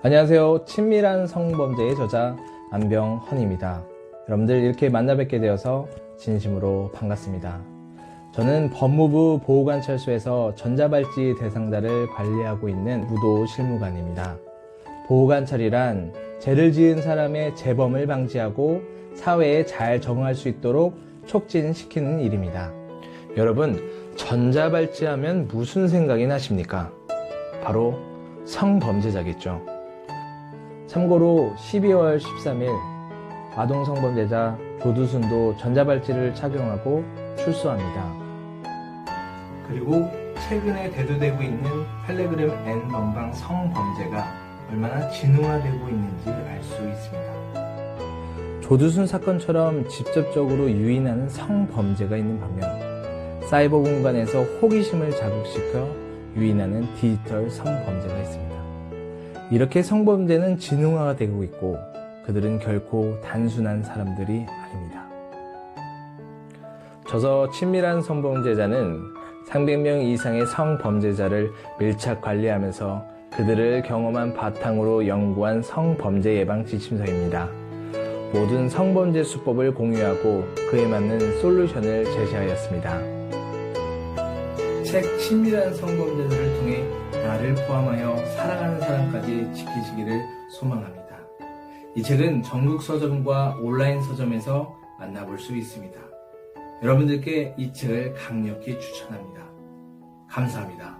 안녕하세요. 친밀한 성범죄의 저자 안병헌입니다. 여러분들 이렇게 만나 뵙게 되어서 진심으로 반갑습니다. 저는 법무부 보호관찰소에서 전자발찌 대상자를 관리하고 있는 무도 실무관입니다. 보호관찰이란 죄를 지은 사람의 재범을 방지하고 사회에 잘 적응할 수 있도록 촉진시키는 일입니다. 여러분, 전자발찌 하면 무슨 생각이 나십니까? 바로 성범죄자겠죠. 참고로 12월 13일 아동 성범죄자 조두순도 전자발찌를 착용하고 출소합니다. 그리고 최근에 대두되고 있는 텔레그램 N 번방 성범죄가 얼마나 진화되고 있는지 알 수 있습니다. 조두순 사건처럼 직접적으로 유인하는 성범죄가 있는 반면 사이버 공간에서 호기심을 자극시켜 유인하는 디지털 성범죄가 있습니다. 이렇게 성범죄는 진흥화가 되고 있고 그들은 결코 단순한 사람들이 아닙니다. 저서 친밀한 성범죄자는 300명 이상의 성범죄자를 밀착 관리하면서 그들을 경험한 바탕으로 연구한 성범죄 예방 지침서입니다. 모든 성범죄 수법을 공유하고 그에 맞는 솔루션을 제시하였습니다. 책 친밀한 성범죄자를 통해 나를 포함하여 사랑하는 사람까지 지키시기를 소망합니다. 이 책은 전국 서점과 온라인 서점에서 만나볼 수 있습니다. 여러분들께 이 책을 강력히 추천합니다. 감사합니다.